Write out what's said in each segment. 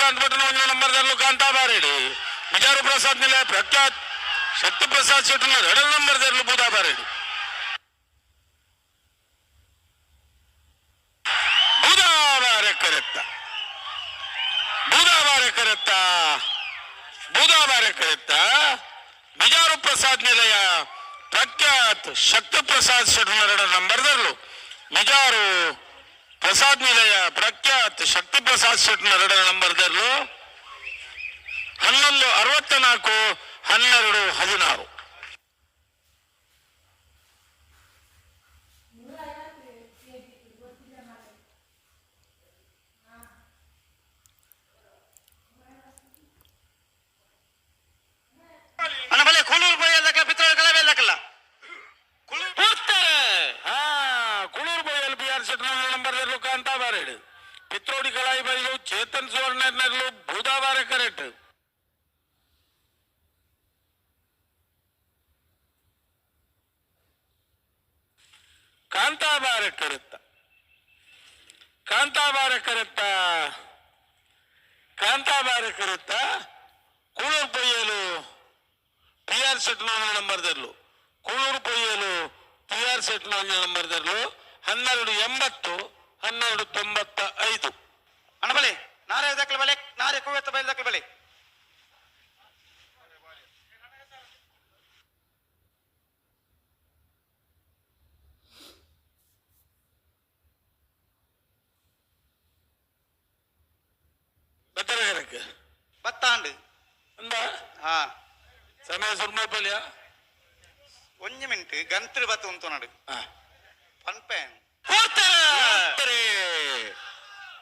ಶ್ರೀಕಾಂತ್ ಭಟ್ ಒಂಜನ ನಂಬರ್ದಲ್ಲೂ ಕಾಂತಾಬಾರೆಡು ವಿಜಾರು ಪ್ರಸಾದ್ ನಿಲಯ ಪ್ರಖ್ಯಾತ್. ಶಕ್ತಿ ಪ್ರಸಾದ್ ಶೆಟ್ಟಿ ನಂಬರ್ ನಂಬರ್ದಲ್ಲೂ ಬೂದಾಬಾರೆಡು ಬೂದಾಬಾರೆ ಕರೆತ್ತ. ಬೂದಾಬಾರೆ ಕರೆತ್ತ. ಬೂದಾಬಾರೆ ಕರೆತ್ತ. ಬಿಜಾರು ಪ್ರಸಾದ್ ನಿಲಯ ಪ್ರಖ್ಯಾತ್ ಶಕ್ತಿ ಪ್ರಸಾದ್ ಶೆಟ್ಟಿ ನಂಬರ್ ನಂಬರ್ದಲ್ಲೂ ಬಿಜಾರು ಪ್ರಸಾದ್ ನಿಲಯ ಪ್ರಖ್ಯಾತ್ ಶಕ್ತಿ ಪ್ರಸಾದ್ ಶೆಟ್ಟಿ ಎರಡರ ನಂಬರ್ದಲ್ಲೂ ಹನ್ನೊಂದು ಅರವತ್ತ ನಾಲ್ಕು ಹನ್ನೆರಡು ಹದಿನಾರು. ಬೈಯಲ್ಲಿ ಬಿ ಆರ್ ಶೆಟ್ಟಿ ನಂಬರ್ದಲ್ಲೂ ಕಾಂತಾಬಾರೆಡು. ಪಿತ್ರೋಡಿ ಕಳಾಯಿ ಬೈಲು ಚೇತನ್ ಸುವರ್ಣರ್ನಲ್ಲೂ ಬೂದಾಬಾರೆ ಕರೆಕ್ಟ್ ಕಾಂತಾಬಾರೆ ಕರೆತ್ತ ಕಾಂತಾಬಾರೆ ಕರೆತ್ತ ಕಾಂತಾಬಾರೆ ಕರೆತ್ತ ಕೂಳೂರು ಪೊಯ್ಯಲು ಪಿ ಆರ್ ಸೆಟ್ ನಂಬರ್ದಲ್ಲೂ. ಕೂಳೂರು ಪೊಯ್ಯಲು ಪಿ ಆರ್ ಸೆಟ್ ನಂಬರ್ದಲ್ಲೂ. ಹನ್ನೆರಡು ಎಂಬತ್ತು ಹನ್ನೆರಡು ತೊಂಬತ್ತ ಐದು. ಅಣ್ಣ ಬಲೆ ನಾರೇ ದಾಖಲೆ ಬಳಿ ನಾರೇ ಕುವೆತ್ತ ಬಯಲು ದಾಖಲೆ ಬಳಿ. ಒಂದು ಮಿನಿಟ್ ಗಂತ್ರಿ ಬತ್ತು ಉಂತು ನಡು ಪನ್ಪೇನ್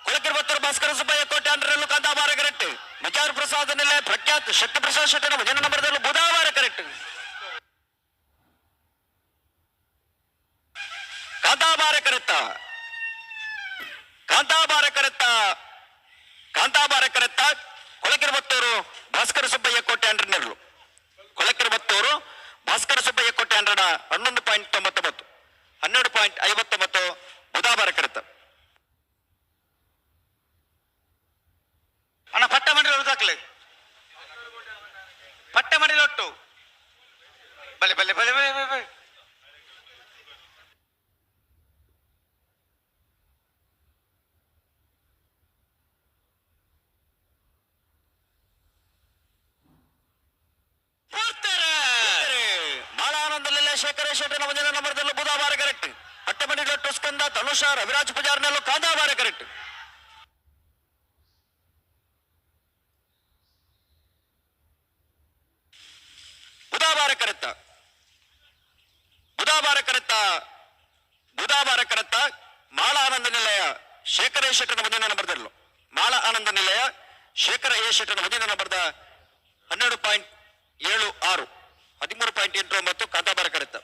ಕೊಳಕಿರ್ ಬತ್ತರು ಭಾಸ್ಕರ ಸುಬ್ಬಯ್ಯ ಕೋಟೆ ಅಂಡ್ರಲ್ಲೂ ಕಾಂತಾಬಾರ ಕರೆಕ್ಟ್ ವಿಚಾರ ಪ್ರಸಾದ ನಿಲಯ ಪ್ರಖ್ಯಾತ, ಶಕ್ತಿ ಪ್ರಸಾದ್ ಶೆಟ್ಟನ ಭಜನ ನಂಬರ್ದಲ್ಲೂ ಬುಧವಾರ ಕರೆಕ್ಟ್ ಕಾಂತಾಬಾರ ಕರೆತ್ತ ಕಾಂತಾಬಾರ ಕರೆತ್ತ ಕಾಂತಾಬಾರ ಕರೆತ್ತ ಕೊಳಕಿರ್ ಬತ್ತೂರು ಭಾಸ್ಕರ ಸುಬ್ಬಯ್ಯ ಮಂಡಿಲ ದಕ್ಕಲೆ ಪಟ್ಟ ಮಂಡಿಲ ಒಟ್ಟು ಬಲೆ ಬಲೆ ಬಲೆ ಬಲೆ ಬಲೆ ಬಲೆ ಬಹಳ ಆನಂದಲಿಲ್ಲ ಶೇಖರ ಶೆಟ್ಟನ ಭಜನ ನಂಬರ್ದಲ್ಲೂ ಬುಧವಾರ ಕರೆಕ್ಟ್ ಅಟ್ಟಮಡಿ ಡೊಟ್ಟು ಸ್ಕಂದ ತನುಷ ರವಿರಾಜ್ ಪೂಜಾರ್ನಲ್ಲೂ ಕಾಂತಾವಾರ ಕರೆಕ್ಟ್ ಬುಧವಾರ ಕರೆತ್ತ ಬುಧವಾರ ಕರೆತ್ತ ಬುಧವಾರ ಕರೆತ್ತ ಮಾಳ ಆನಂದ ನಿಲಯ ಶೇಖರ ಶೆಟ್ಟನ ನಾನು ನಂಬರ್ದಲ್ಲೂ ಮಾಳ ಆನಂದ ನಿಲಯ ಶೇಖರ ಶೆಟ್ಟನ ನಾನು ನಂಬರ್ದ ಹನ್ನೆರಡು ಪಾಯಿಂಟ್ ಏಳು ಆರು, ಹದಿಮೂರು ಪಾಯಿಂಟ್ ಎಂಟು ಒಂಬತ್ತು ಕಾಂತಾಬಾರ ಕರೆತ್ತ